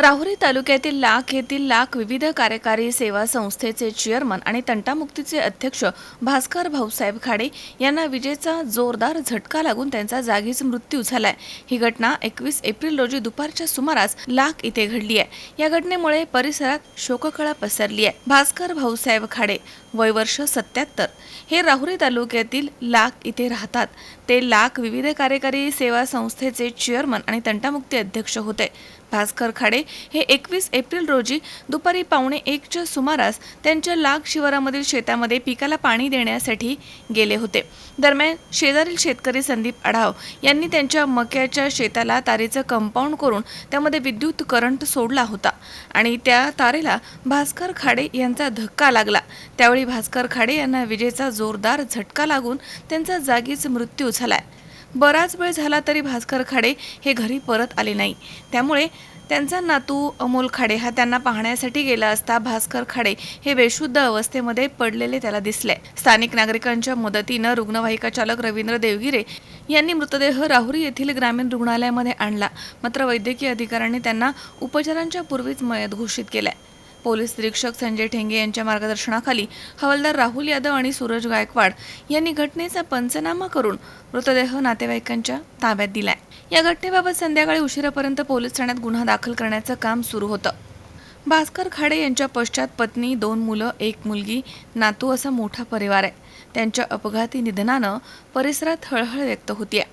राहुरी तालुक्यातील लाख येथील लाख विविध कार्यकारी सेवा संस्थेचे चेअरमन आणि तंटामुक्तीचे अध्यक्ष भास्कर भाऊसाहेब खाडे यांना विजेचा जोरदार झटका लागून त्यांचा जागीच मृत्यू झालाय. ही घटना एकवीस एप्रिल रोजी दुपारच्या सुमारास लाख इथे घडली आहे. या घटनेमुळे परिसरात शोककळा पसरली आहे. भास्कर भाऊसाहेब खाडे वय वर्ष सत्याहत्तर. हे राहुरी तालुक्यातील लाख इथे राहतात. ते लाख विविध कार्यकारी सेवा संस्थेचे चेअरमन आणि तंटामुक्ती अध्यक्ष होते. भास्कर खाडे हे एकवीस एप्रिल रोजी दुपारी पावणे एकच्या सुमारास त्यांच्या लाख शिवारामधील शेतामध्ये पिकाला पाणी देण्यासाठी गेले होते. दरम्यान शेजारील शेतकरी संदीप आढाव यांनी त्यांच्या मक्याच्या शेताला तारेचं कंपाऊंड करून त्यामध्ये विद्युत करंट सोडला होता आणि त्या तारेला भास्कर खाडे यांचा धक्का लागला. त्यावेळी भास्कर खाडे यांना विजेचा जोरदार झटका लागून त्यांचा जागीच मृत्यू झालाय. बराच वेळ झाला तरी भास्कर खाडे हे घरी परत आले नाही. त्यामुळे त्यांचा नातू अमोल खाडे हा त्यांना पाहण्यासाठी गेला असता भास्कर खाडे हे बेशुद्ध अवस्थेमध्ये पडलेले त्याला दिसले. स्थानिक नागरिकांच्या मदतीनं रुग्णवाहिका चालक रवींद्र देवगिरे यांनी मृतदेह राहुरी येथील ग्रामीण रुग्णालयामध्ये आणला. मात्र वैद्यकीय अधिकाऱ्यांनी त्यांना उपचारांच्या पूर्वीच मयत घोषित केलाय. पोलीस निरीक्षक संजय ठेंगे यांच्या मार्गदर्शनाखाली हवालदार राहुल यादव आणि सूरज गायकवाड यांनी घटनेचा पंचनामा करून मृतदेह नातेवाईकांच्या ताब्यात दिलाय. या घटनेबाबत संध्याकाळी उशिरापर्यंत पोलीस ठाण्यात गुन्हा दाखल करण्याचं काम सुरू होतं. भास्कर खाडे यांच्या पश्चात पत्नी दोन मुलं एक मुलगी नातू असा मोठा परिवार आहे. त्यांच्या अपघाती निधनानं परिसरात हळहळ व्यक्त होतीये.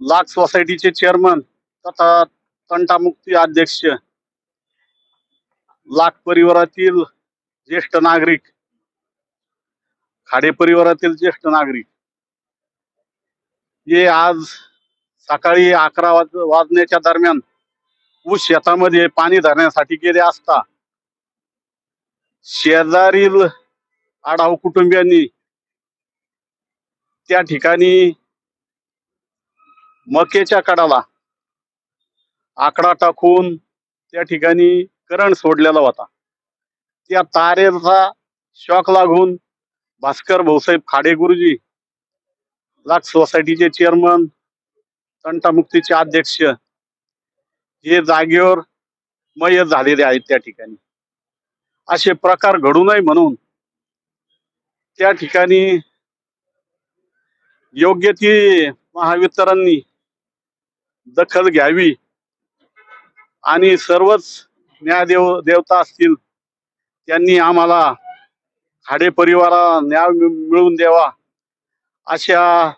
लाख सोसायटीचे चेअरमन तथा तंटामुक्ती अध्यक्ष लाख परिवारातील ज्येष्ठ नागरिक खाडे परिवारातील ज्येष्ठ नागरिक हे आज सकाळी अकरा वाज वाजण्याच्या दरम्यान ऊस शेतामध्ये पाणी धरण्यासाठी गेले असता शेजारील आढाव कुटुंबियांनी त्या ठिकाणी मकेच्या कडाला आकडा टाकून त्या ठिकाणी करंट सोडलेला होता. त्या तारेचा शॉक लागून भास्कर भाऊसाहेब खाडे गुरुजी लाख सोसायटीचे चेअरमन तंटामुक्तीचे अध्यक्ष हे जागेवर मय झालेले आहेत त्या ठिकाणी. असे प्रकार घडू नये म्हणून त्या ठिकाणी योग्य ती महावितरणनी दखल घ्यावी आणि सर्वच न्यायदेव देवता असतील त्यांनी आम्हाला खाडे परिवाराला न्याय मिळवून द्यावा. अशा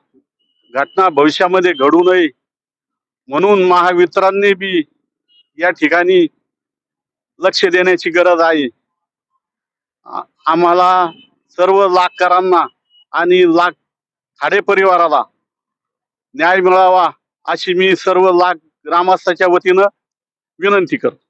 घटना भविष्यामध्ये घडू नये. म्हणून महावित्रांनी बी या ठिकाणी लक्ष देण्याची गरज आहे. आम्हाला सर्व लाखकरांना आणि लाख खाडे परिवाराला न्याय मिळावा अशी मी सर्व लाख ग्रामस्थाच्या वतीनं विनंती करतो.